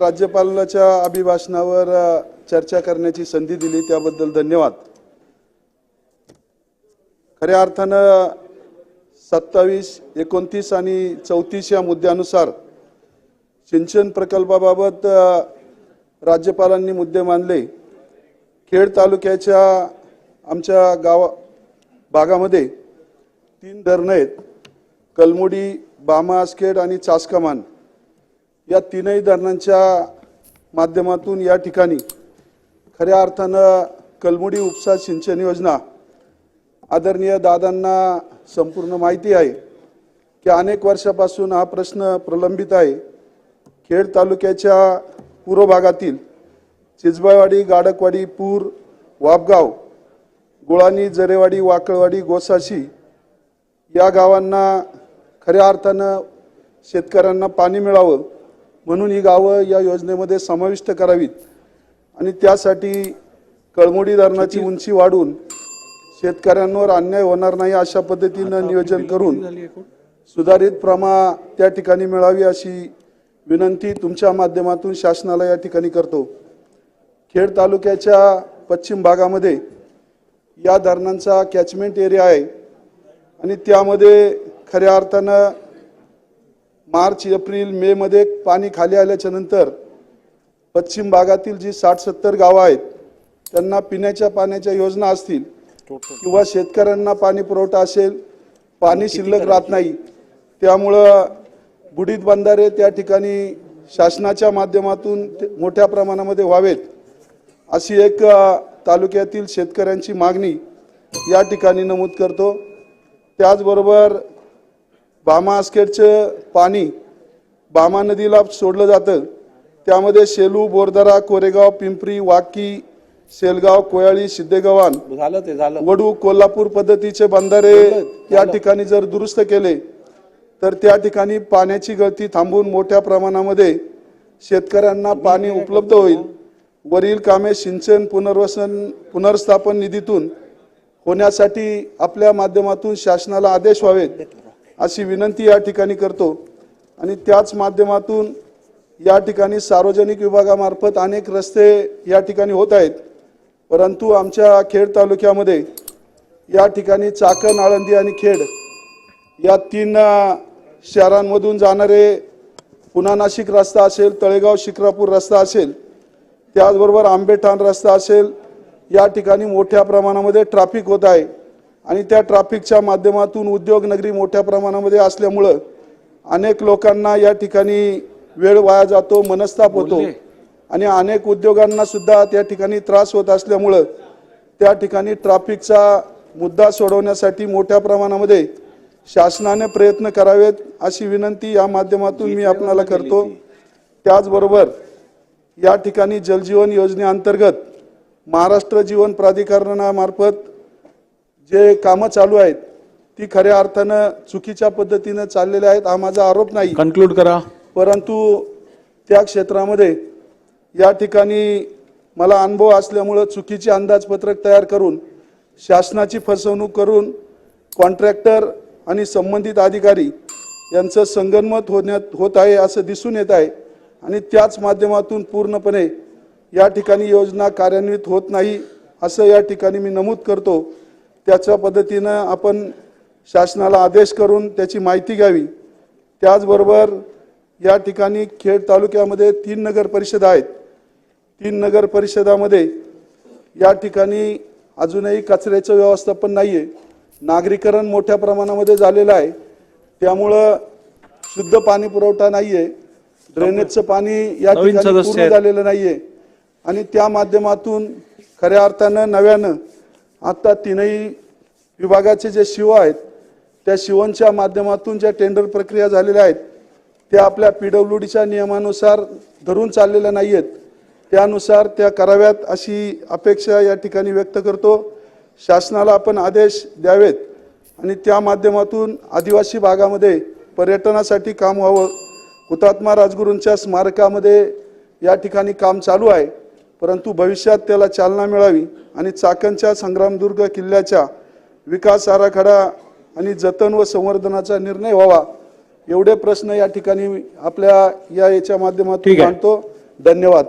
राज्यपालाच्या अभिभाषणावर चर्चा करण्याची संधी दिली त्याबद्दल धन्यवाद. खऱ्या अर्थानं सत्तावीस एकोणतीस आणि चौतीस या मुद्द्यानुसार सिंचन प्रकल्पाबाबत राज्यपालांनी मुद्दे मांडले. खेड तालुक्याच्या आमच्या गावा भागामध्ये तीन धरणं आहेत. कलमुडी बामा आसखेड आणि चासकमान. या तीनही धरणांच्या माध्यमातून या ठिकाणी खऱ्या अर्थानं कलमुडी उपसा सिंचन योजना आदरणीय दादांना संपूर्ण माहिती आहे की अनेक वर्षापासून हा प्रश्न प्रलंबित आहे. खेड तालुक्याच्या पूर्व भागातील चिजबावाडी गाडकवाडी पूर वापगाव गुळानी जरेवाडी वाकळवाडी गोसाशी या गावांना खऱ्या अर्थानं शेतकऱ्यांना पाणी मिळावं म्हणून ही गावं या योजनेमध्ये समाविष्ट करावीत. आणि त्यासाठी कळमोडी धरणाची उंची वाढवून शेतकऱ्यांवर अन्याय होणार नाही अशा पद्धतीनं नियोजन करून सुधारित प्रमा त्या ठिकाणी मिळावी अशी विनंती तुमच्या माध्यमातून शासनाला या ठिकाणी करतो. खेड तालुक्याच्या पश्चिम भागामध्ये या धरणांचा कॅचमेंट एरिया आहे. आणि त्यामध्ये खऱ्या अर्थानं मार्च एप्रिल मे मध्ये पाणी खाली आल्याच्यानंतर पश्चिम भागातील जी साठ सत्तर गावं आहेत त्यांना पिण्याच्या पाण्याच्या योजना असतील किंवा शेतकऱ्यांना पाणी पुरवठा असेल पाणी शिल्लक राहत नाही त्यामुळं बुडीत बंधारे त्या ठिकाणी शासनाच्या माध्यमातून ते मोठ्या प्रमाणामध्ये व्हावेत अशी एक तालुक्यातील शेतकऱ्यांची मागणी या ठिकाणी नमूद करतो. त्याचबरोबर बामा आसखेडचं पाणी बामा नदीला सोडलं जातं. त्यामध्ये शेलू बोरदरा कोरेगाव पिंपरी वाकी सेलगाव कोयाळी सिद्धेगव्हाण झालं ते झालं. वडू कोल्हापूर पद्धतीचे बंधारे या ठिकाणी जर दुरुस्त केले तर त्या ठिकाणी पाण्याची गळती थांबून मोठ्या प्रमाणामध्ये शेतकऱ्यांना पाणी उपलब्ध होईल. वरील कामे सिंचन पुनर्वसन पुनर्स्थापन निधीतून होण्यासाठी आपल्या माध्यमातून शासनाला आदेश व्हावेत. अशी विनंती या ठिकाणी करतो. आणि त्याच माध्यमातून या ठिकाणी सार्वजनिक विभागामार्फत अनेक रस्ते या ठिकाणी होत आहेत. परंतु आमच्या खेड तालुक्यामध्ये या ठिकाणी चाकण आळंदी आणि खेड या तीन शहरांमधून जाणारे पुन्हा नाशिक रस्ता असेल तळेगाव शिक्रापूर रस्ता असेल त्याचबरोबर आंबेठाण रस्ता असेल या ठिकाणी मोठ्या प्रमाणामध्ये ट्रॅफिक होत आहे. आणि त्या ट्रॅफिकच्या माध्यमातून उद्योग नगरी मोठ्या प्रमाणामध्ये असल्यामुळं अनेक लोकांना या ठिकाणी वेळ वाया जातो मनस्ताप होतो. आणि अनेक उद्योगांना सुद्धा त्या ठिकाणी त्रास होत असल्यामुळं त्या ठिकाणी ट्रॅफिकचा मुद्दा सोडवण्यासाठी मोठ्या प्रमाणामध्ये शासनाने प्रयत्न करावेत अशी विनंती या माध्यमातून मी आपणाला करतो. त्याचबरोबर या ठिकाणी जलजीवन योजनेअंतर्गत महाराष्ट्र जीवन प्राधिकरणामार्फत जे कामं चालू आहेत ती खऱ्या अर्थानं चुकीच्या पद्धतीनं चाललेल्या आहेत हा माझा आरोप नाही. कन्क्लूड करा. परंतु त्या क्षेत्रामध्ये या ठिकाणी मला अनुभव असल्यामुळं चुकीचे अंदाजपत्रक तयार करून शासनाची फसवणूक करून कॉन्ट्रॅक्टर आणि संबंधित अधिकारी यांचं संगनमत होण्यात होत आहे असं दिसून येत आहे आणि त्याच माध्यमातून पूर्णपणे या ठिकाणी योजना कार्यान्वित होत नाही असं या ठिकाणी मी नमूद करतो. त्याच्या पद्धतीनं आपण शासनाला आदेश करून त्याची माहिती घ्यावी. त्याचबरोबर या ठिकाणी खेड तालुक्यामध्ये तीन नगर परिषद आहेत. तीन नगर परिषदामध्ये या ठिकाणी अजूनही कचऱ्याचं व्यवस्थापन नाही आहे नागरीकरण मोठ्या प्रमाणामध्ये झालेलं आहे. त्यामुळं शुद्ध पाणी पुरवठा नाही आहे ड्रेनेजचं पाणी या ठिकाणी पूर्ण. झालेलं नाही आहे आणि त्या माध्यमातून खऱ्या अर्थानं नव्यानं आता तीनही विभागाचे जे शिव आहेत त्या शिवनच्या माध्यमातून ज्या टेंडर प्रक्रिया झालेल्या आहेत त्या आपल्या पी डब्ल्यू डीच्या नियमानुसार धरून चाललेल्या नाही आहेत त्यानुसार त्या कराव्यात अशी अपेक्षा या ठिकाणी व्यक्त करतो. शासनाला आपण आदेश द्यावेत आणि त्या माध्यमातून आदिवासी भागामध्ये पर्यटनासाठी काम व्हावं. हुतात्मा राजगुरूंच्या स्मारकामध्ये या ठिकाणी काम चालू आहे. परंतु भविष्यात त्याला चालना मिळावी आणि चाकणच्या संग्रामदुर्ग किल्ल्याच्या विकास आराखडा आणि जतन व संवर्धनाचा निर्णय व्हावा एवढे प्रश्न या ठिकाणी आपल्या या याच्या माध्यमातून. मांडतो धन्यवाद